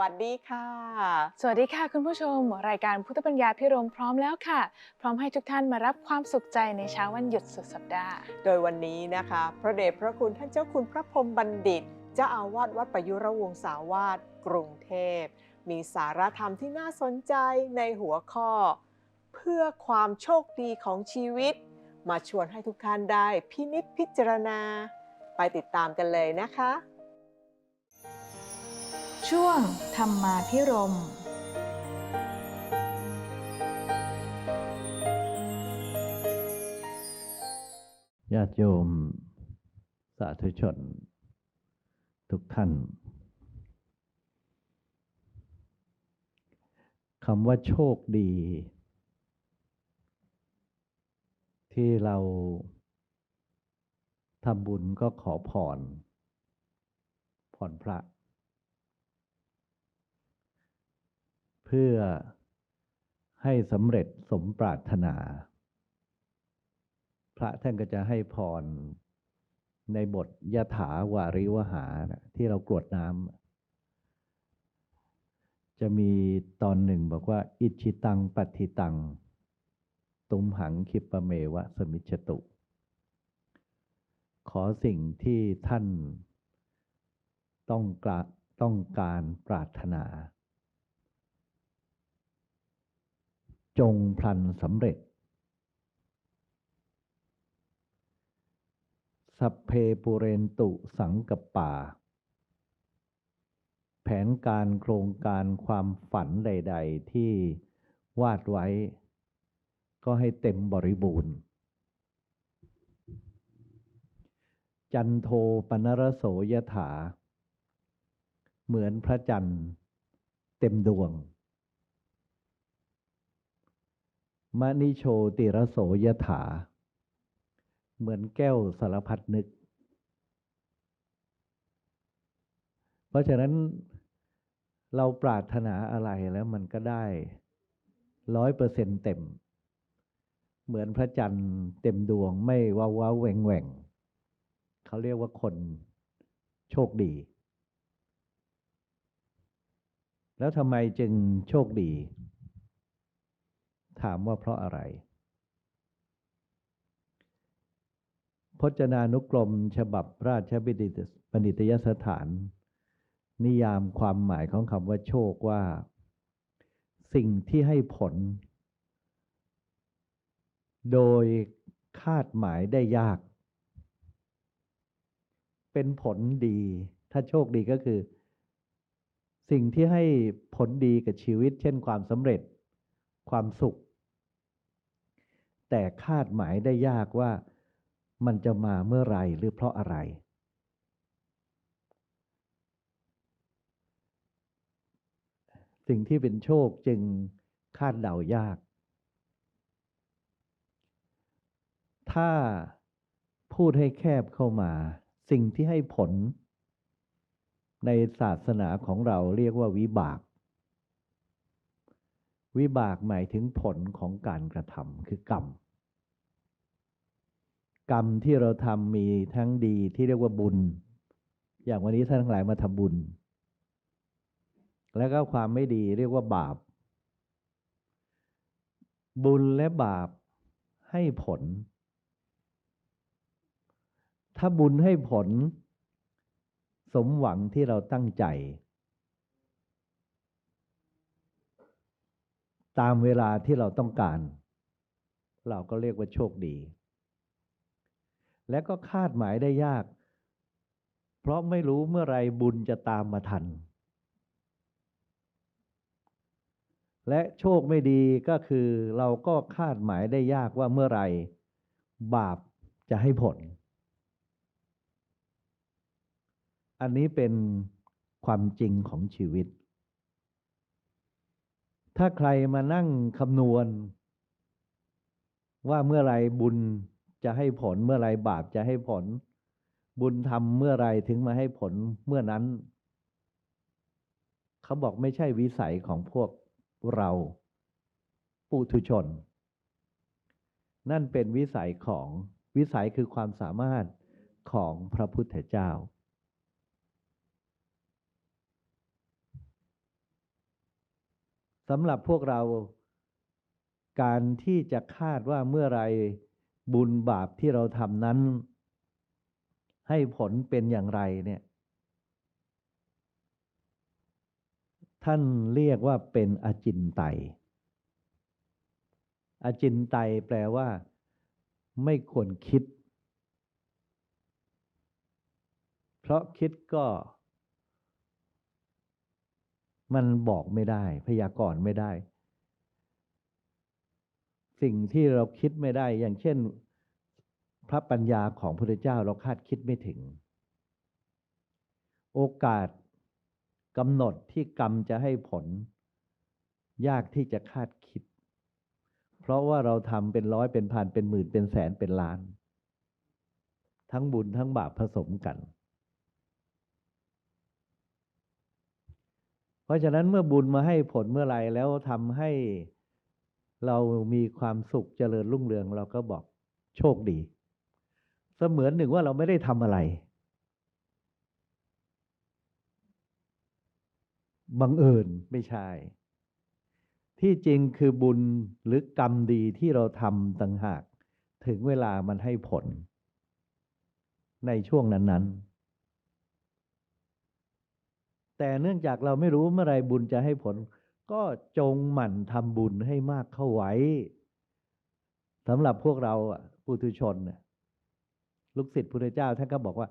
วัสดีค่ะ สวัสดีค่ะคุณผู้ชม รายการพุทธปัญญาพิรมพร้อมแล้วค่ะ พร้อมให้ทุกท่านมารับความสุขใจในเช้าวันหยุดสุดสัปดาห์ โดยวันนี้นะคะ พระเดชพระคุณท่านเจ้าคุณพระพรหมบัณฑิตเจ้าอาวาสวัดประยุรวงศาวาสกรุงเทพ มีสารธรรมที่น่าสนใจในหัวข้อ เพื่อความโชคดีของชีวิต มาชวนให้ทุกท่านได้พินิจพิจารณา ไปติดตามกันเลยนะคะ ช่วงธรรมาพิรมญาติโยม สาธุชน ทุกท่านคำว่าโชคดี ที่เราทำบุญก็ขอพรพรพระ เพื่อให้สำเร็จสมปรารถนา พระท่านก็จะให้พรในบทยถาวาริวหานะที่เรากรวดน้ำจะมีตอนหนึ่งบอกว่า อิชิตังปัติตัง ตุมหังคิปะเมวะสมิจฉตุ ขอสิ่งที่ท่านต้องกต้องการปรารถนา จงพลันสำเร็จ สัพเพปุเรนตุสังกปป่า แผนการโครงการความฝันใด ๆ ที่วาดไว้ ก็ให้เต็มบริบูรณ์ จันโทปนรโสยถา เหมือนพระจันทร์เต็มดวง มณิโชติรโสยถา เหมือนแก้วสารพัดนึก เพราะฉะนั้นเราปรารถนาอะไรแล้วมันก็ได้ร้อยเปอร์เซ็นเต็ม เหมือนพระจันทร์เต็มดวงไม่ว้าวว้าแหว่งแหว่งเขาเรียกว่าคนโชคดี แล้วทำไมจึงโชคดี ถามว่าเพราะอะไร พจนานุกรมฉบับราชบิดิตบัณฑิตยสถาน นิยามความหมายของคำว่าโชคว่า สิ่งที่ให้ผล โดยคาดหมายได้ยาก เป็นผลดี ถ้าโชคดีก็คือ สิ่งที่ให้ผลดีกับชีวิต เช่นความสำเร็จความสุข แต่คาดหมายได้ยากว่ามันจะมาเมื่อไรหรือเพราะอะไร สิ่งที่เป็นโชคจึงคาดเดายาก ถ้าพูดให้แคบเข้ามา สิ่งที่ให้ผล ในศาสนาของเราเรียกว่าวิบาก วิบากหมายถึงผลของการกระทำคือกรรม กรรมที่เราทำมีทั้งดีที่เรียกว่าบุญ อย่างวันนี้ท่านทั้งหลายมาทำบุญ แล้วก็ความไม่ดีเรียกว่าบาป บุญและบาปให้ผล ถ้าบุญให้ผล สมหวังที่เราตั้งใจ ตามเวลาที่เราต้องการ เราก็เรียกว่าโชคดี และก็คาดหมายได้ยาก เพราะไม่รู้เมื่อไรบุญจะตามมาทัน และโชคไม่ดีก็คือเราก็คาดหมายได้ยากว่าเมื่อไรบาปจะให้ผล อันนี้เป็นความจริงของชีวิต ถ้าใครมานั่งคำนวณ ว่าเมื่อไรบุญ จะให้ผลเมื่อไรบาปจะให้ผล บุญทำเมื่อไรถึงมาให้ผลเมื่อนั้น เขาบอกไม่ใช่วิสัยของพวกเราปุถุชน นั่นเป็นวิสัยของวิสัยคือความสามารถของพระพุทธเจ้า สำหรับพวกเราการที่จะคาดว่าเมื่อไร บุญบาปที่เราทำนั้น ให้ผลเป็นอย่างไรเนี่ย ท่านเรียกว่าเป็นอจินไตยอจินไตยแปลว่า ไม่ควรคิด เพราะคิดก็ มันบอกไม่ได้ พยากรณ์ไม่ได้ สิ่งที่เราคิดไม่ได้ อย่างเช่น พระปัญญาของพระพุทธเจ้าเราคาดคิดไม่ถึง โอกาสกำหนดที่กรรมจะให้ผล ยากที่จะคาดคิด เพราะว่าเราทำเป็นร้อยเป็นพันเป็นหมื่นเป็นแสนเป็นล้าน ทั้งบุญทั้งบาปผสมกัน เพราะฉะนั้นเมื่อบุญมาให้ผลเมื่อไรแล้วทำให้ เรามีความสุขเจริญรุ่งเรืองเราก็บอกโชคดี เสมือนหนึ่งว่าเราไม่ได้ทำอะไร บังเอิญไม่ใช่ ที่จริงคือบุญหรือกรรมดีที่เราทำต่างหาก ถึงเวลามันให้ผล ในช่วงนั้น ๆแต่เนื่องจากเราไม่รู้เมื่อไรบุญจะให้ผล ก็จงหมั่นทำบุญให้มากเข้าไว้สำหรับพวกเราปุถุชนลูกศิษย์พุทธเจ้าท่านก็บอกว่า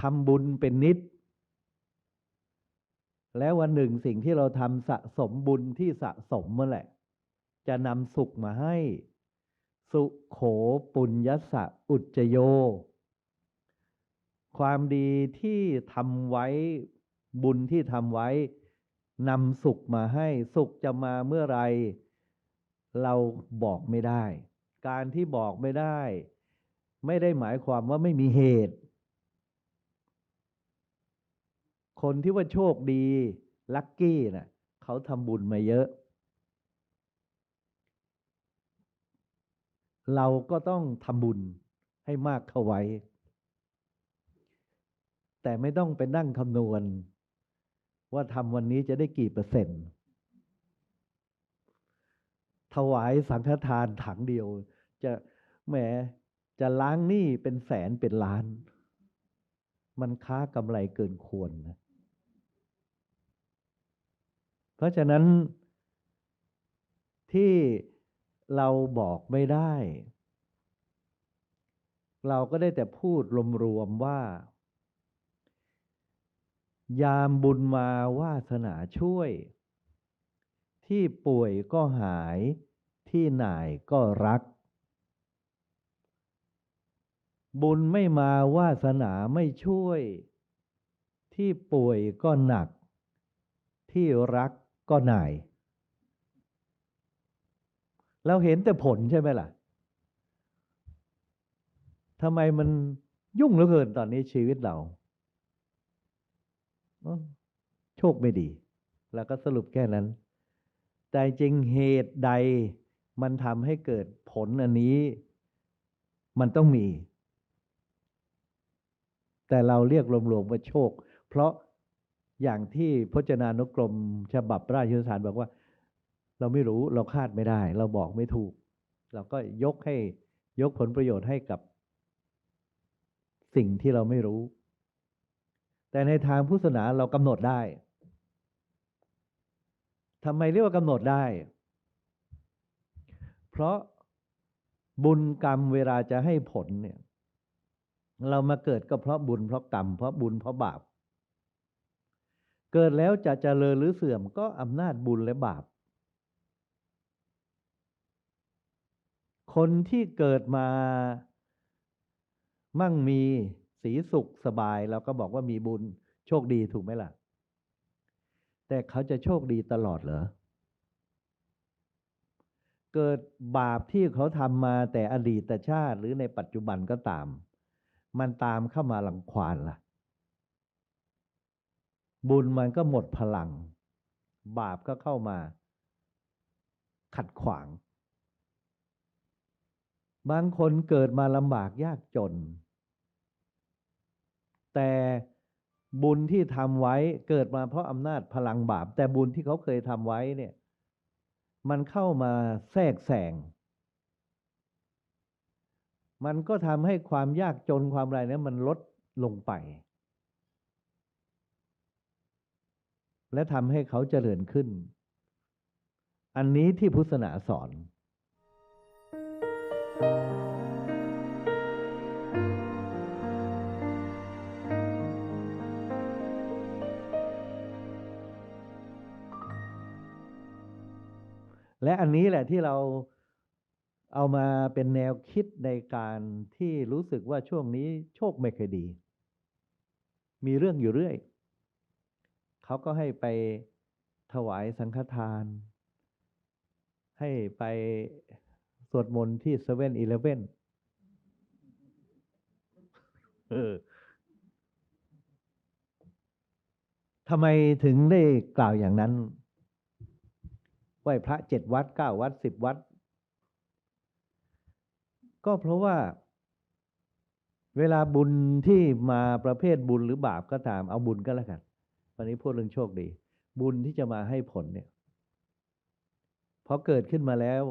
ทำบุญเป็นนิด แล้ววันหนึ่งสิ่งที่เราทำสะสมบุญที่สะสมเมื่อแหละ จะนำสุขมาให้ สุโขปุญญสะอุจโย ความดีที่ทำไว้บุญที่ทำไว้ นำสุขมาให้สุขจะมาเมื่อไร เราบอกไม่ได้ การที่บอกไม่ได้ ไม่ได้หมายความว่าไม่มีเหตุ คนที่ว่าโชคดีลัคกี้นะ่ะเขาทำบุญมาเยอะ เราก็ต้องทำบุญให้มากเข้าไว้ แต่ไม่ต้องไปนั่งคำนวณ ว่าทำวันนี้จะได้กี่เปอร์เซ็นต์ ถวายสังฆทานถังเดียว จะแหมจะล้างหนี้เป็นแสนเป็นล้าน มันค้ากำไรเกินควรนะเพราะฉะนั้นที่เราบอกไม่ได้ เราก็ได้แต่พูดรวมๆว่า ยามบุญมาวาสนาช่วย ที่ป่วยก็หาย ที่หน่ายก็รัก บุญไม่มาวาสนาไม่ช่วย ที่ป่วยก็หนัก ที่รักก็หน่าย เราเห็นแต่ผลใช่ไหมล่ะทำไมมันยุ่งเหลือเกินตอนนี้ชีวิตเรา โชคไม่ดี แล้วก็สรุปแค่นั้น แต่จริงเหตุใดมันทำให้เกิดผลอันนี้ มันต้องมี แต่เราเรียกรวมๆว่าโชค เพราะอย่างที่พจนานุกรม ฉบับราชยุทธสารบอกว่า เราไม่รู้เราคาดไม่ได้ เราบอกไม่ถูก เราก็ยกให้ยกผลประโยชน์ให้กับสิ่งที่เราไม่รู้ แต่ในทางพุทธศาสนาเรากำหนดได้ทำไมเรียกว่ากำหนดได้ เพราะบุญกรรมเวลาจะให้ผลเนี่ย เรามาเกิดก็เพราะบุญเพราะกรรม เพราะบุญเพราะบาป เกิดแล้วจะเจริญหรือเสื่อมก็อำนาจบุญและบาป คนที่เกิดมามั่งมี สีสุขสบายเราก็บอกว่ามีบุญโชคดีถูกไหมล่ะ แต่เขาจะโชคดีตลอดเหรอ เกิดบาปที่เขาทำมาแต่อดีตชาติหรือในปัจจุบันก็ตาม มันตามเข้ามาหลังควานล่ะ บุญมันก็หมดพลัง บาปก็เข้ามา ขัดขวาง บางคนเกิดมาลำบากยากจน แต่บุญที่ทำไว้เกิดมาเพราะอำนาจพลังบาป แต่บุญที่เขาเคยทำไว้เนี่ย มันเข้ามาแทรกแซงมันก็ทำให้ความยากจนความอะไรเนี่ยมันลดลงไป และทำให้เขาเจริญขึ้น อันนี้ที่พุทธศาสนาสอน และอันนี้แหละที่เราเอามาเป็นแนวคิดในการที่รู้สึกว่าช่วงนี้โชคไม่เคอยดี มีเรื่องอยู่เรื่อย เขาก็ให้ไปถวายสังฆทาน ให้ไปสวดมนต์ที่เซเว่นอีเลฟเว่นทำไมถึงได้กล่าวอย่างนั้น ไหว้พระเจ็ดวัดเก้าวัดสิบวัด ก็เพราะว่า เวลาบุญที่มาประเภทบุญหรือบาปก็ตามเอาบุญก็แล้วกันวันนี้พูดเรื่องโชคดี บุญที่จะมาให้ผลเนี่ยพอเกิดขึ้นมาแล้ว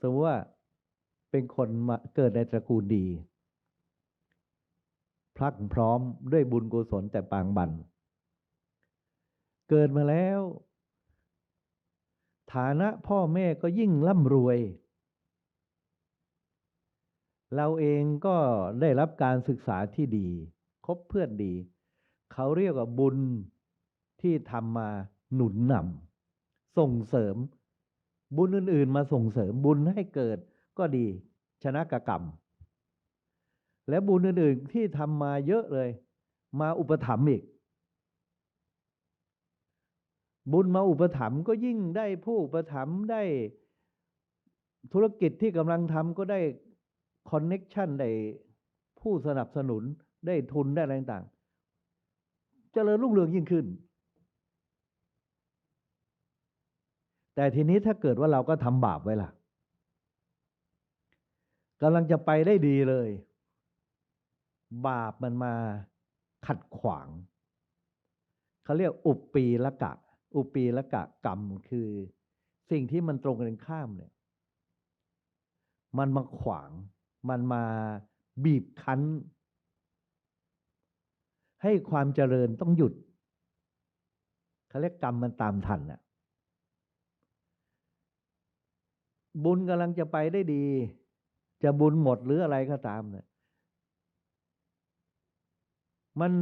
สมมติว่าเป็นคนมาเกิดในตระกูลดี พลักพร้อมด้วยบุญกุศลแต่ปางบัน เกิดมาแล้ว ฐานะพ่อแม่ก็ยิ่งร่ำรวย เราเองก็ได้รับการศึกษาที่ดี คบเพื่อนดี เขาเรียกว่าบุญที่ทำมาหนุนนำส่งเสริม บุญอื่น ๆ มาส่งเสริมบุญให้เกิดก็ดี ชนะกกรรม และบุญอื่น ๆ ที่ทำมาเยอะเลย มาอุปถัมภ์อีก บุญมาอุปถัมภ์ก็ยิ่งได้ผู้อุปถัมภ์ได้ธุรกิจที่กำลังทำก็ได้คอนเน็กชันได้ผู้สนับสนุนได้ทุนได้อะไรต่างๆ เจริญรุ่งเรืองยิ่งขึ้น แต่ทีนี้ถ้าเกิดว่าเราก็ทำบาปไว้ล่ะกำลังจะไปได้ดีเลย บาปมันมาขัดขวาง เขาเรียกอุปปีละกะ อุปีละกะกรรมคือ สิ่งที่มันตรงกันข้ามเนี่ย มันมาขวาง มันมาบีบคั้น ให้ความเจริญต้องหยุดเขาเรียกกรรมมันตามทันน่ะ บุญกำลังจะไปได้ดี จะบุญหมดหรืออะไรก็ตามเนี่ยมัน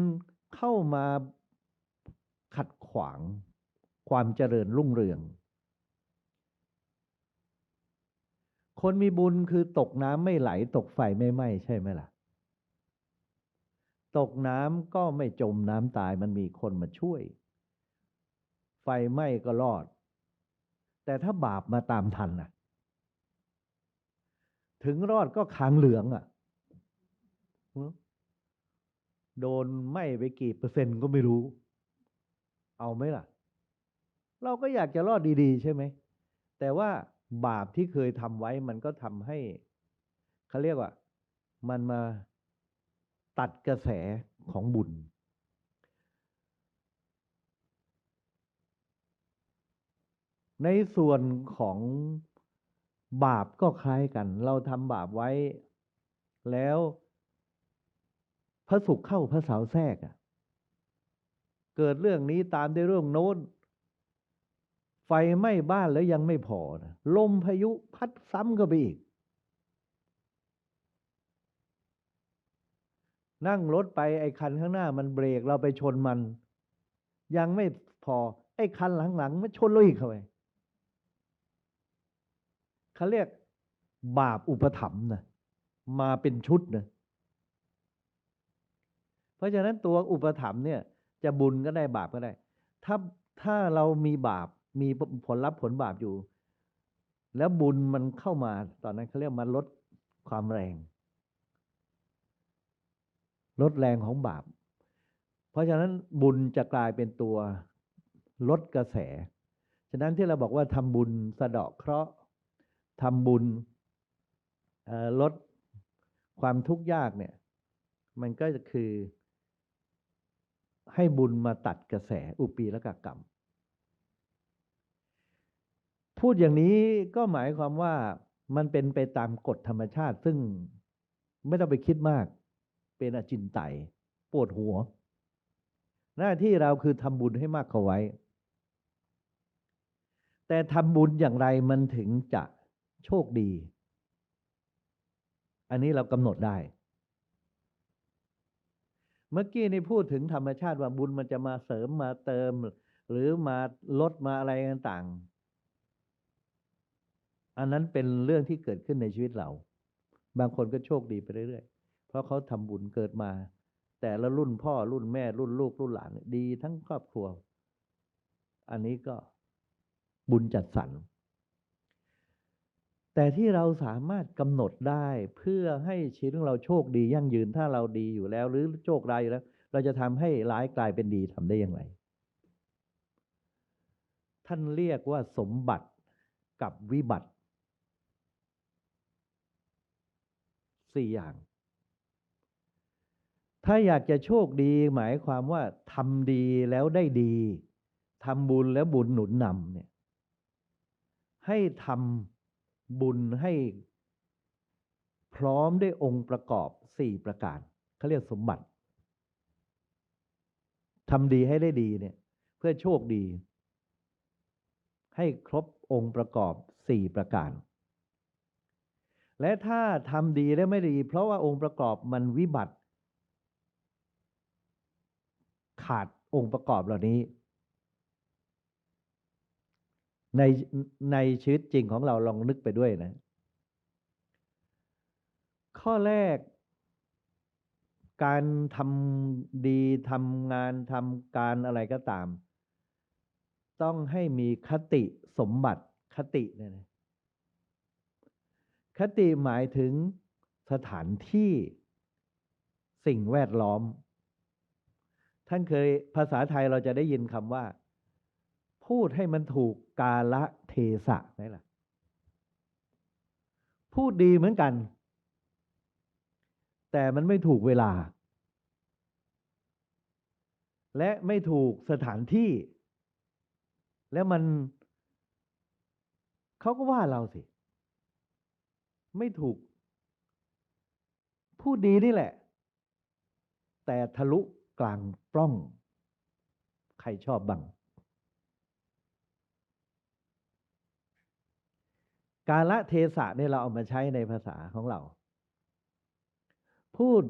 เข้ามาขัดขวาง ความเจริญรุ่งเรือง คนมีบุญคือตกน้ำไม่ไหล ตกไฟไม่ไหม้ใช่ไหมล่ะ ตกน้ำก็ไม่จมน้ำตายมันมีคนมาช่วย ไฟไหม้ก็รอด แต่ถ้าบาปมาตามทันน่ะถึงรอดก็คางเหลืองอะโดนไหม้ไปกี่เปอร์เซ็นต์ก็ไม่รู้ เอาไหมล่ะ เราก็อยากจะรอดดีๆ ใช่ไหม แต่ว่าบาปที่เคยทำไว้มันก็ทำให้เขาเรียกว่า มันมาตัดกระแสของบุญ ในส่วนของบาปก็คล้ายกัน เราทำบาปไว้ แล้วพระสุขเข้าพระเสาแทรกอะเกิดเรื่องนี้ตามด้วยเรื่องโน้น ไฟไหม้บ้านแล้วยังไม่พอนะลมพายุพัดซ้ำก็ไปอีก นั่งรถไปไอ้คันข้างหน้ามันเบรกเราไปชนมัน ยังไม่พอ ไอ้คันหลังๆมันชนเราอีกเข้าไปเขาเรียกบาปอุปถัมภ์นะมาเป็นชุดนะเพราะฉะนั้นตัวอุปถัมภ์เนี่ย จะบุญก็ได้บาปก็ได้ ถ้าถ้าเรามีบาป มีผลรับผลบาปอยู่ แล้วบุญมันเข้ามาตอนนั้นเขาเรียกมาลดความแรง ลดแรงของบาป เพราะฉะนั้นบุญจะกลายเป็นตัวลดกระแส ฉะนั้นที่เราบอกว่าทำบุญสะเดาะเคราะห์ทำบุญลดความทุกข์ยากเนี่ย มันก็คือให้บุญมาตัดกระแสอุปีและกกรรม พูดอย่างนี้ก็หมายความว่ามันเป็นไปตามกฎธรรมชาติซึ่งไม่ต้องไปคิดมาก เป็นอจินไตยปวดหัว หน้าที่เราคือทำบุญให้มากเข้าไว้ แต่ทำบุญอย่างไรมันถึงจะโชคดี อันนี้เรากำหนดได้ เมื่อกี้นี่พูดถึงธรรมชาติว่าบุญมันจะมาเสริมมาเติม หรือมาลดมาอะไรต่าง อันนั้นเป็นเรื่องที่เกิดขึ้นในชีวิตเรา บางคนก็โชคดีไปเรื่อยๆ เพราะเขาทำบุญเกิดมา แต่ละรุ่นพ่อรุ่นแม่รุ่นลูกรุ่นหลานดีทั้งครอบครัว อันนี้ก็บุญจัดสรร แต่ที่เราสามารถกำหนดได้เพื่อให้ชีวิตของเราโชคดียั่งยืนถ้าเราดีอยู่แล้ว หรือโชคร้ายอยู่แล้ว เราจะทำให้ร้ายกลายเป็นดีทำได้อย่างไร ท่านเรียกว่าสมบัติกับวิบัติ สี่อย่าง ถ้าอยากจะโชคดีหมายความว่าทำดีแล้วได้ดีทำบุญแล้วบุญหนุนนำเนี่ย ให้ทำบุญให้พร้อมด้วยองค์ประกอบสี่ประการเขาเรียกสมบัติทำดีให้ได้ดีเนี่ย เพื่อโชคดี ให้ครบองค์ประกอบสี่ประการ และถ้าทำดีแล้ไม่ดี เพราะว่าองค์ประกอบมันวิบัติ ขาดองค์ประกอบเหล่านี้ ในในชีวิตจริงของเราลองนึกไปด้วยนะ ข้อแรก การทำดีทำงานทำการอะไรก็ตาม ต้องให้มีคติสมบัติคติเนี่ยนะ คติหมายถึงสถานที่สิ่งแวดล้อม ท่านเคยภาษาไทยเราจะได้ยินคำว่า พูดให้มันถูกกาละเทศะไหมล่ะ พูดดีเหมือนกัน แต่มันไม่ถูกเวลา และไม่ถูกสถานที่ แล้วมันเขาก็ว่าเราสิ ไม่ถูกพูดดีนี่แหละ แต่ทะลุกลางปล้อง ใครชอบบ้างกาละเทศะเนี่ยเราเอามาใช้ในภาษาของเรา พูด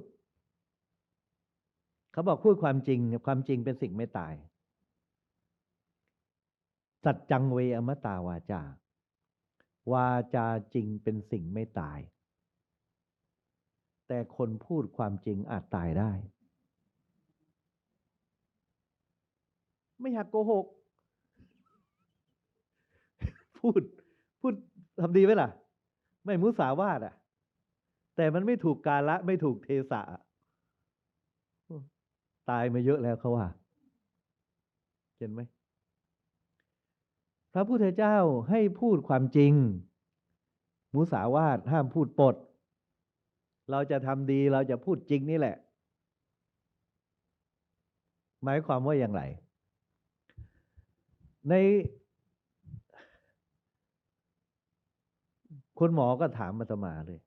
เขาบอกพูดความจริง ความจริงเป็นสิ่งไม่ตาย สัจจังเวอมตาวาจา วาจาจริงเป็นสิ่งไม่ตาย แต่คนพูดความจริงอาจตายได้ ไม่อยากโกหก พูดพูดทำดีไหมล่ะ ไม่มุสาวาทอะ แต่มันไม่ถูกกาละไม่ถูกเทสะอะตายมาเยอะแล้วเขาว่า เห็นไหม พระพุทธเจ้าให้พูดความจริง มุสาวาทห้ามพูดปด เราจะทำดีเราจะพูดจริงนี่แหละ หมายความว่าอย่างไร ในคุณหมอก็ถามมาตมาเลย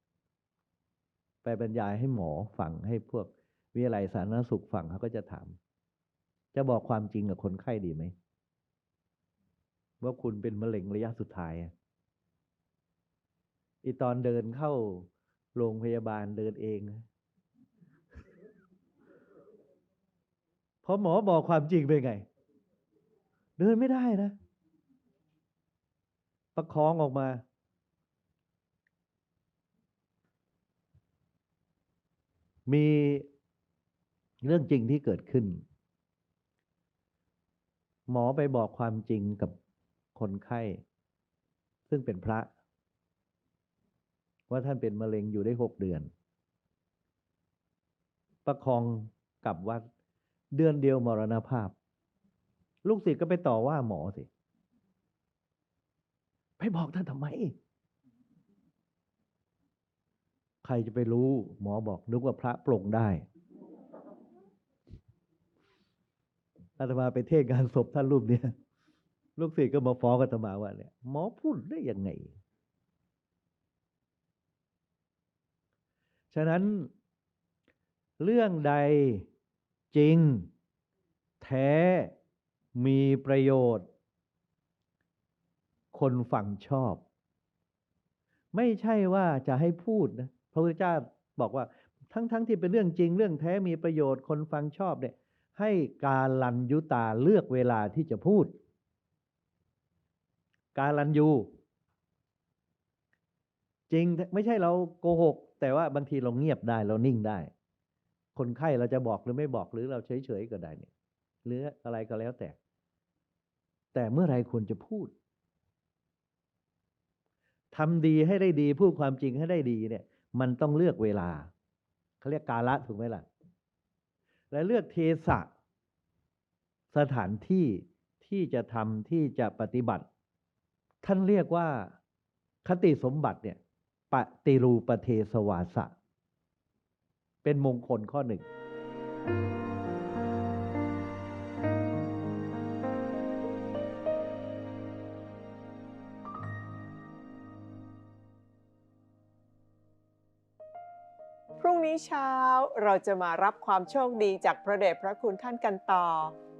ไปบรรยายให้หมอฟังให้พวกวิทยาลัยสาธารณสุขฟังเขาก็จะถาม จะบอกความจริงกับคนไข้ดีไหม ว่าคุณเป็นมะเร็งระยะสุดท้ายอะอีตอนเดินเข้าโรงพยาบาลเดินเองนะพอหมอบอกความจริงเป็นไง เดินไม่ได้นะ ประคองออกมา มีเรื่องจริงที่เกิดขึ้น หมอไปบอกความจริงกับ คนไข้ ซึ่งเป็นพระ ว่าท่านเป็นมะเร็งอยู่ได้หกเดือน ประคองกลับวัดเดือนเดียวมรณภาพ ลูกศิษย์ก็ไปต่อว่าหมอสิ ไปบอกท่านทำไม ใครจะไปรู้ หมอบอกนึกว่าพระปลงได้อาตมาไปเทศงานศพท่านรูปเนี้ย ลูกศิษย์ก็มาฟ้องอาตมาว่าเนี่ยหมอพูดได้ยังไง ฉะนั้น เรื่องใดจริง แท้มีประโยชน์ คนฟังชอบ ไม่ใช่ว่าจะให้พูดนะพระพุทธเจ้าบอกว่า ทั้งๆทที่เป็นเรื่องจริง เรื่องแท้มีประโยชน์คนฟังชอบเนี่ย ให้การลันยุตาเลือกเวลาที่จะพูด การลันยู จริงไม่ใช่เราโกหก แต่ว่าบางทีเราเงียบได้เรานิ่งได้ คนไข้เราจะบอกหรือไม่บอกหรือเราเฉยๆก็ได้เนี่ยหรืออะไรก็แล้วแต่ แต่เมื่อไรควรจะพูดทำดีให้ได้ดี พูดความจริงให้ได้ดีเนี่ย มันต้องเลือกเวลาเขาเรียกกาละถูกไหมล่ะ และเลือกเทศะสถานที่ที่จะทำที่จะปฏิบัติ ท่านเรียกว่าคติสมบัติเนี่ยปฏิรูปเทสวาสะ เป็นมงคลข้อหนึ่ง พรุ่งนี้เช้าเราจะมารับความโชคดีจากพระเดชพระคุณท่านกันต่อ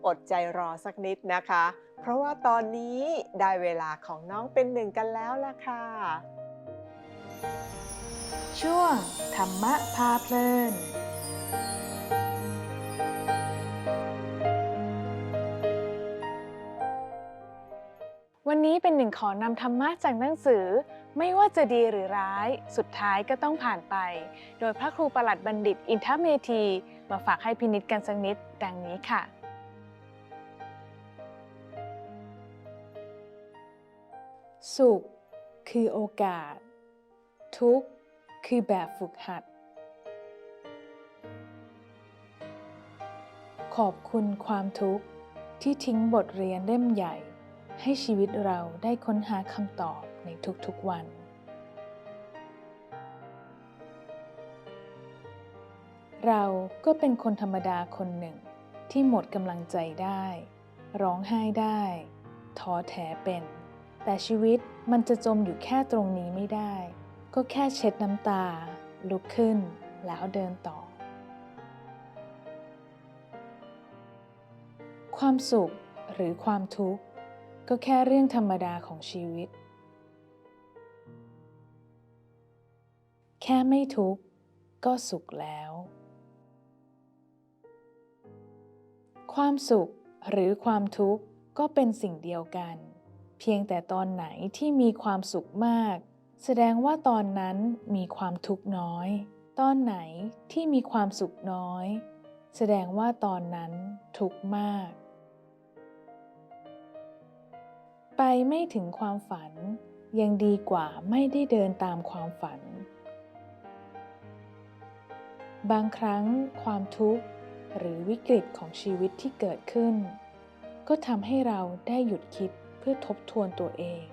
อดใจรอสักนิดนะคะ เพราะว่าตอนนี้ได้เวลาของน้องเป็นหนึ่งกันแล้วล่ะค่ะ ช่วง ธรรมะพาเพลินวันนี้เป็นหนึ่งขอนำธรรมะจากหนังสือ ไม่ว่าจะดีหรือร้าย สุดท้ายก็ต้องผ่านไป โดยพระครูประหลัดบัณฑิตอินทเมธี มาฝากให้พินิจกันสักนิด ดังนี้ค่ะ สุขคือโอกาส ทุกข์คือแบบฝึกหัด ขอบคุณความทุกข์ที่ทิ้งบทเรียนเล่มใหญ่ ให้ชีวิตเราได้ค้นหาคำตอบในทุกๆวัน เราก็เป็นคนธรรมดาคนหนึ่งที่หมดกำลังใจได้ ร้องไห้ได้ ท้อแท้เป็น แต่ชีวิตมันจะจมอยู่แค่ตรงนี้ไม่ได้ ก็แค่เช็ดน้ำตา ลุกขึ้น แล้วเดินต่อ ความสุขหรือความทุกข์ ก็แค่เรื่องธรรมดาของชีวิต แค่ไม่ทุกข์ก็สุขแล้ว ความสุขหรือความทุกข์ก็เป็นสิ่งเดียวกัน เพียงแต่ตอนไหนที่มีความสุขมาก แสดงว่าตอนนั้นมีความทุกข์น้อย ตอนไหนที่มีความสุขน้อย แสดงว่าตอนนั้นทุกข์มาก ไปไม่ถึงความฝัน ยังดีกว่าไม่ได้เดินตามความฝัน บางครั้งความทุกข์หรือวิกฤตของชีวิตที่เกิดขึ้น ก็ทำให้เราได้หยุดคิด พื่อทบทวนตัวเอง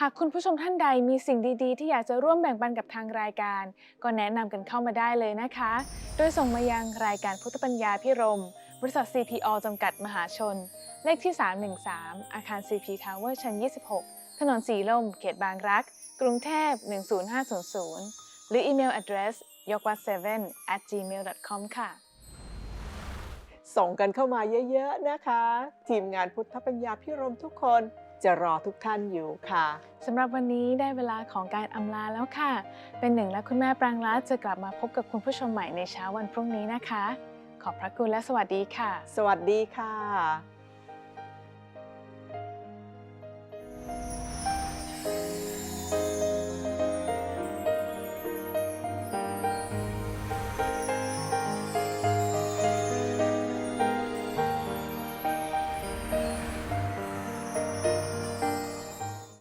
หากคุณผู้ชมท่านใดมีสิ่งดีๆ ที่อยากจะร่วมแบ่งปันกับทางรายการ ก็แนะนำกันเข้ามาได้เลยนะคะ โดยส่งมายังรายการพุทธปัญญาพิรม บริษัท CPO จำกัดมหาชน เลขที่ 313 อาคาร CP Tower ชั้น 26 ถนนสีลม เขตบางรัก กรุงเทพ 10500 หรืออีเมล address ยกวัด7 at gmail.com ค่ะ ส่งกันเข้ามาเยอะๆนะคะ ทีมงานพุทธปัญญาพิรมทุกคนจะรอทุกท่านอยู่ค่ะสำหรับวันนี้ได้เวลาของการอำลาแล้วค่ะ เป็นหนึ่งและคุณแม่ปรางรัตน์จะกลับมาพบกับคุณผู้ชมใหม่ในเช้าวันพรุ่งนี้นะคะ ขอบพระคุณและสวัสดีค่ะ สวัสดีค่ะ